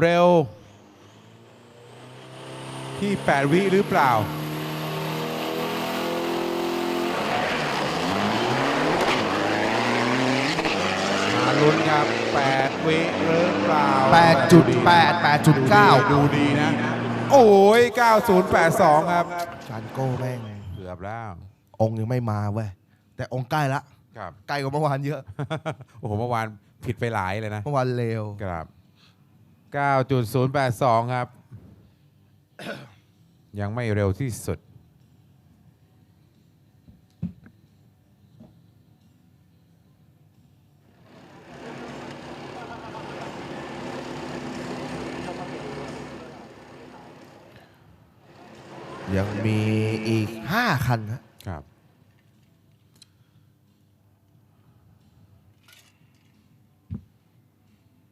เร็ว ที่ 8 วิหรือเปล่า มาลุ้นครับ 8 วิหรือเปล่า8.8 8.9 ดูดีนะ โอ้ย 9082 ครับ จานโก้แม่งเกือบแล้ว องค์ยังไม่มาเว้ย แต่องค์ใกล้ละ ครับ ใกล้กว่าเมื่อวานเยอะ โอ้โห เมื่อวานผิดไปหลายเลยนะ เมื่อวานเลว ครับ 9.082 ครับ ยังไม่เร็วที่สุด ยังมีอีก 5 คันนะครับ